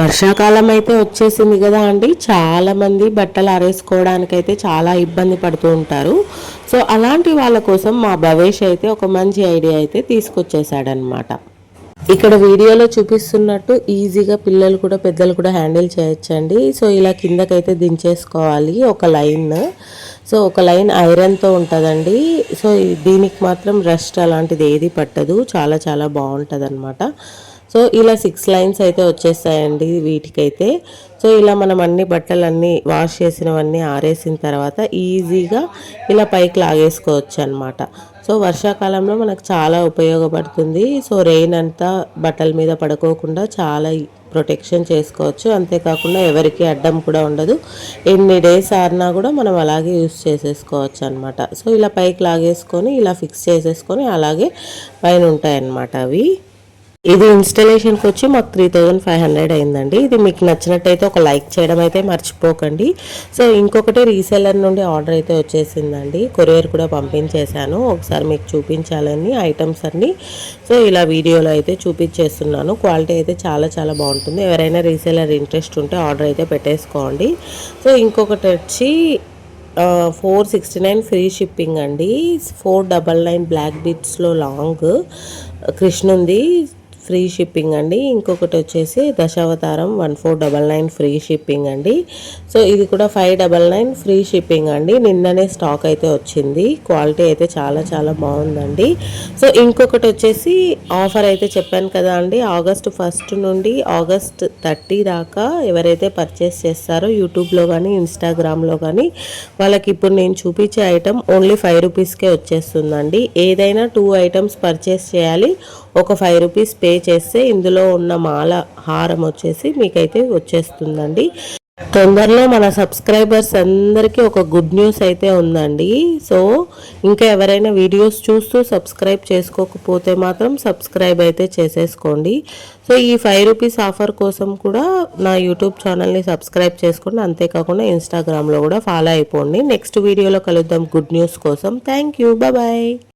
వర్షాకాలం అయితే వచ్చేసింది కదా అండి. చాలా మంది బట్టలు ఆరేసుకోవడానికైతే చాలా ఇబ్బంది పడుతూ ఉంటారు. సో అలాంటి వాళ్ళ కోసం మా భవేష్ అయితే ఒక మంచి ఐడియా అయితే తీసుకొచ్చేసాడనమాట ఇక్కడ వీడియోలో చూపిస్తున్నట్టు ఈజీగా పిల్లలు కూడా పెద్దలు కూడా హ్యాండిల్ చేయొచ్చండి. సో ఇలా కిందకైతే దించేసుకోవాలి ఒక లైన్. సో ఒక లైన్ ఐరన్తో ఉంటుందండి. సో దీనికి మాత్రం రెస్ట్ అలాంటిది ఏది పట్టదు. చాలా చాలా బాగుంటుంది సో ఇలా సిక్స్ లైన్స్ అయితే వచ్చేస్తాయండి వీటికైతే. సో ఇలా మనం అన్ని బట్టలన్నీ వాష్ చేసినవన్నీ ఆరేసిన తర్వాత ఈజీగా ఇలా పైకి లాగేసుకోవచ్చు అనమాట సో వర్షాకాలంలో మనకు చాలా ఉపయోగపడుతుంది. సో రెయిన్ అంతా బట్టల మీద పడుకోకుండా చాలా ప్రొటెక్షన్ చేసుకోవచ్చు. అంతేకాకుండా ఎవరికి అడ్డం కూడా ఉండదు. ఎన్ని డేస్ ఆరినా కూడా మనం అలాగే యూస్ చేసేసుకోవచ్చు అనమాట సో ఇలా పైకి లాగేసుకొని ఇలా ఫిక్స్ చేసేసుకొని అలాగే పైన ఉంటాయి అన్నమాట అవి. ఇది ఇన్స్టలేషన్కి వచ్చి మాకు త్రీ థౌజండ్ ఫైవ్ హండ్రెడ్ అయిందండి. ఇది మీకు నచ్చినట్టయితే ఒక లైక్ చేయడం అయితే మర్చిపోకండి. సో ఇంకొకటి రీసెలర్ నుండి ఆర్డర్ అయితే వచ్చేసిందండి. కొరియర్ కూడా పంపించేశాను. ఒకసారి మీకు చూపించాలని ఐటమ్స్ అన్ని. సో ఇలా వీడియోలో అయితే చూపించేస్తున్నాను. క్వాలిటీ అయితే చాలా చాలా బాగుంటుంది. ఎవరైనా రీసెలర్ ఇంట్రెస్ట్ ఉంటే ఆర్డర్ అయితే పెట్టేసుకోండి. సో ఇంకొకటి వచ్చి four sixty nine free shipping అండి. ఫోర్ డబల్ నైన్ బ్లాక్ బీట్స్లో లాంగ్ కృష్ణుంది ఫ్రీ షిప్పింగ్ అండి. ఇంకొకటి వచ్చేసి Dasavataram one four double nine free shipping అండి. సో ఇది కూడా five double nine free shipping అండి. నిన్ననే స్టాక్ అయితే వచ్చింది. క్వాలిటీ అయితే చాలా చాలా బాగుందండి. సో ఇంకొకటి వచ్చేసి ఆఫర్ అయితే చెప్పాను కదా అండి. ఆగస్ట్ ఫస్ట్ నుండి ఆగస్ట్ థర్టీ దాకా ఎవరైతే పర్చేస్ చేస్తారో యూట్యూబ్లో కానీ ఇన్స్టాగ్రామ్లో కానీ వాళ్ళకి ఇప్పుడు నేను చూపించే ఐటమ్ ఓన్లీ ఫైవ్ రూపీస్కే వచ్చేస్తుందండి. ఏదైనా టూ ఐటమ్స్ పర్చేస్ చేయాలి. ఒక ఫైవ్ రూపీస్ పే చేస్తే ఇందులో ఉన్న మాల హారం వచ్చేసి మీకైతే వచ్చేస్తుందండి. తొందరలో మన సబ్స్క్రైబర్స్ అందరికీ ఒక గుడ్ న్యూస్ అయితే ఉందండి. సో ఇంకా ఎవరైనా వీడియోస్ చూస్తూ సబ్స్క్రైబ్ చేసుకోకపోతే మాత్రం సబ్స్క్రైబ్ అయితే చేసేసుకోండి. సో ఈ ఫైవ్ రూపీస్ ఆఫర్ కోసం కూడా నా యూట్యూబ్ ఛానల్ని సబ్స్క్రైబ్ చేసుకోండి. అంతేకాకుండా ఇన్స్టాగ్రామ్లో కూడా ఫాలో అయిపోండి. నెక్స్ట్ వీడియోలో కలుద్దాం. గుడ్ న్యూస్ కోసం. Thank you bye